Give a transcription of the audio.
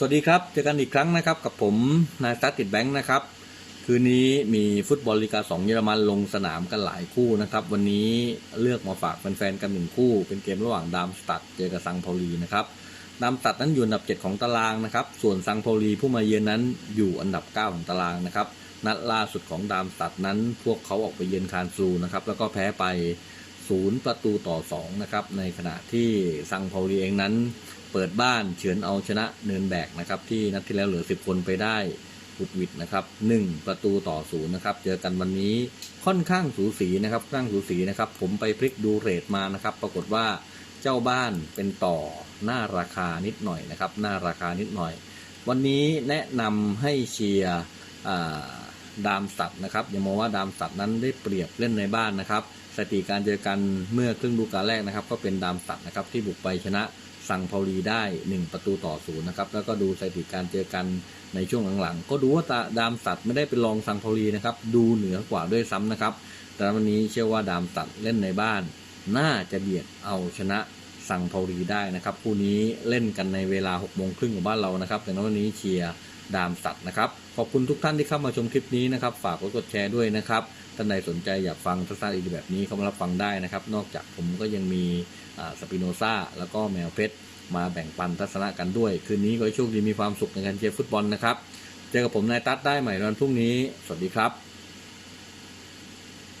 สวัสดีครับ เจอกันอีกครั้งนะครับ กับผมนายตัดติดแบงค์นะครับ คืนนี้มีฟุตบอลลีกา2เยอรมันลงสนามกันหลายคู่นะครับ วันนี้เลือกมาฝากแฟนๆกันหนึ่งคู่ เป็นเกมระหว่างดามสตัดเจอกับซังพาลีนะครับดามสตัดนั้นอยู่อันดับ 7 ของตารางนะครับ ส่วนซังพาลีผู้มาเยือนนั้นอยู่อันดับ 9 ของตารางนะครับ นัดล่าสุดของดามสตัดนั้น พวกเขาออกไปเยือนคานซูนะครับ แล้วก็แพ้ไป 0 ประตูต่อ 2 นะครับ ในขณะที่ซังพาลีเองนั้น เปิดบ้านเฉือนเอาชนะเนินแบกนะครับ ที่นัดที่แล้วเหลือ 10 คนไปได้บุดหวิดนะครับ 1 ประตูต่อศูนะครับ เจอกันวันนี้ค่อนข้างสูสีนะครับค่อนข้างสูสีนะครับ ผมไปพลิกดูเรทมานะครับ ปรากฏว่าเจ้าบ้านเป็นต่อหน้าราคานิดหน่อยนะครับ หน้าราคานิดหน่อย วันนี้แนะนำให้เชียร์ดามสัตว์นะครับอย่ามองว่าดามสัตว์นั้นได้เปรียบเล่นในบ้านนะครับ สถิติการเจอกันเมื่อครึ่งฤดูกาลแรกนะครับ ก็เป็นดามสัตว์นะครับที่บุกไปชนะสังพาลีได้ 1 ประตูต่อศูนย์นะครับแล้วก็ดูสถิติการเจอกันในช่วงหลังๆ ก็ดูว่าตาดามสัตว์ไม่ได้เป็นรองสังพาลีนะครับดูเหนือกว่าด้วยซ้ำนะครับ แต่วันนี้เชื่อว่าดามสัตว์เล่นในบ้าน น่าจะเบียดเอาชนะสังพาลีได้นะครับคู่นี้เล่นกันในเวลา6โมงครึ่งของบ้านเรานะครับแต่วันนี้เชียร์ ดามสัตว์นะครับ ขอบคุณทุกท่านที่เข้ามาชมคลิปนี้นะครับ ฝากกดกดแชร์ด้วยนะครับท่านใดสนใจอยากฟังทัศน์อีกแบบนี้เข้ามารับฟังได้นะครับ นอกจากผมก็ยังมีสปิโนซาแล้วก็แมวเพชรมาแบ่งปันทัศนะกันด้วย คืนนี้ก็โชคดีมีความสุขในการเชียร์ฟุตบอลนะครับ เจอกับผมนายตั๊ดได้ใหม่วันพรุ่งนี้ สวัสดีครับ